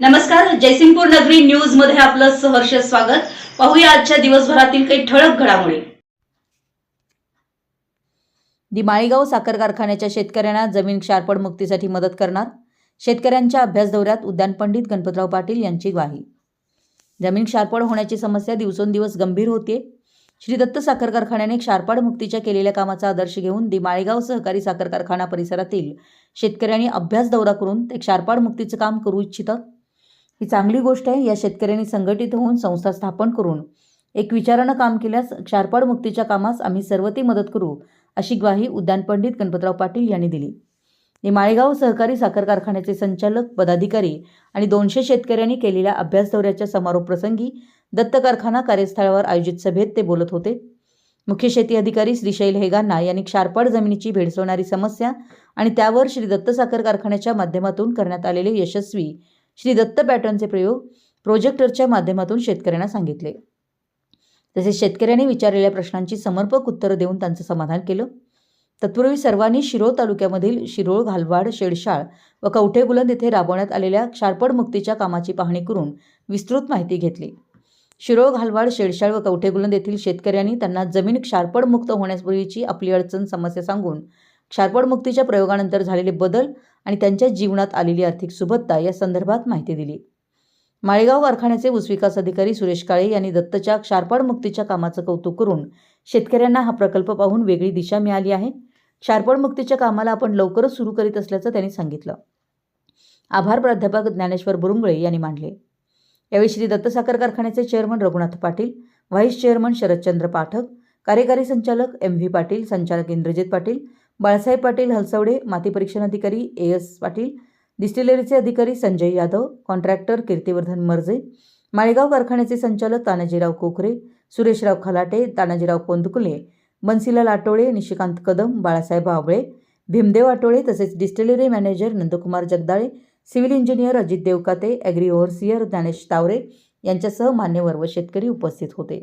नमस्कार जयसिंगपूर नगरी न्यूजमध्ये आपलं सहर्ष स्वागत. पाहूया आजच्या दिवसभरातील काही ठळक घडामोडी. दिमाळीगाव साखर कारखान्याच्या शेतकऱ्यांना जमीन क्षारपड मुक्तीसाठी मदत करणार? शेतकऱ्यांच्या अभ्यास दौऱ्यात उद्यान पंडित गणपतराव पाटील यांची ग्वाही. जमीन क्षारपड होण्याची समस्या दिवसेंदिवस गंभीर होते श्री दत्त साखर कारखान्याने क्षारपाड मुक्तीच्या केलेल्या कामाचा आदर्श घेऊन दिमाळेगाव सहकारी साखर कारखाना परिसरातील शेतकऱ्यांनी अभ्यास दौरा करून ते क्षारपाड मुक्तीचं काम करू इच्छितात ही चांगली गोष्ट आहे. या शेतकऱ्यांनी संघटित होऊन संस्था स्थापन करून एक विचारानं काम केल्यास क्षारपाड मुक्तीच्या कामास आम्ही सर्वती मदत करू अशी ग्वाही उद्यान पंडित गणपतराव पाटील यांनी दिली. हे माळेगाव सहकारी साखर कारखान्याचे संचालक पदाधिकारी आणि दोनशे शेतकऱ्यांनी केलेल्या अभ्यास दौऱ्याच्या समारोप प्रसंगी दत्त कारखाना कार्यस्थळावर आयोजित सभेत ते बोलत होते. मुख्य शेती अधिकारी श्रीशैल हेगांना यांनी क्षारपाड जमिनीची भेडसवणारी समस्या आणि त्यावर श्री दत्त साखर कारखान्याच्या माध्यमातून करण्यात आलेले यशस्वी श्री दत्त पॅटर्नचे प्रयोग प्रोजेक्टरच्या माध्यमातून शेतकऱ्यांना सांगितले. तसेच शेतकऱ्यांनी विचारलेल्या प्रश्नांची समर्पक उत्तरं देऊन त्यांचं समाधान केलं. तत्पूर्वी सर्वांनी शिरोळ तालुक्यामधील शिरोळ घालवाड शेडशाळ व कवठेगुलंद येथे राबवण्यात आलेल्या क्षारपड मुक्तीच्या कामाची पाहणी करून विस्तृत माहिती घेतली. शिरोळ घालवाड शेडशाळ व कवठेगुलंद येथील शेतकऱ्यांनी त्यांना जमीन क्षारपडमुक्त होण्यापूर्वीची आपली अडचण समस्या सांगून क्षारपड मुक्तीच्या प्रयोगानंतर झालेले बदल आणि त्यांच्या जीवनात आलेली आर्थिक सुबत्ता या संदर्भात माहिती दिली. माळेगाव कारखान्याचे ऊसविकास अधिकारी सुरेश काळे यांनी दत्तच्या क्षारपाड मुक्तीच्या कामाचं कौतुक करून शेतकऱ्यांना हा प्रकल्प पाहून वेगळी दिशा मिळाली आहे. क्षारपड मुक्तीच्या कामाला आपण लवकरच सुरू करीत असल्याचं त्यांनी सांगितलं. आभार प्राध्यापक ज्ञानेश्वर बुरुंगळे यांनी मांडले. यावेळी श्री दत्त साखर कारखान्याचे chairman Raghunath Patil vice chairman Sharadchandra Pathak कार्यकारी संचालक एम व्ही पाटील संचालक इंद्रजित पाटील बाळासाहेब पाटील हलसवडे माती परीक्षण अधिकारी ए एस पाटील डिस्टिलरीचे अधिकारी संजय यादव कॉन्ट्रॅक्टर कीर्तिवर्धन मर्जे माळेगाव कारखान्याचे संचालक तानाजीराव कोकरे सुरेशराव खलाटे तानाजीराव कोंदकुले बन्सीलाल आटोळे निशिकांत कदम बाळासाहेब आवळे भीमदेव आटोळे तसेच distillery manager Nandkumar Jagdale civil engineer Ajit Devkate agri overseer Dnyanesh Taware यांच्यासह मान्यवर व शेतकरी उपस्थित होते.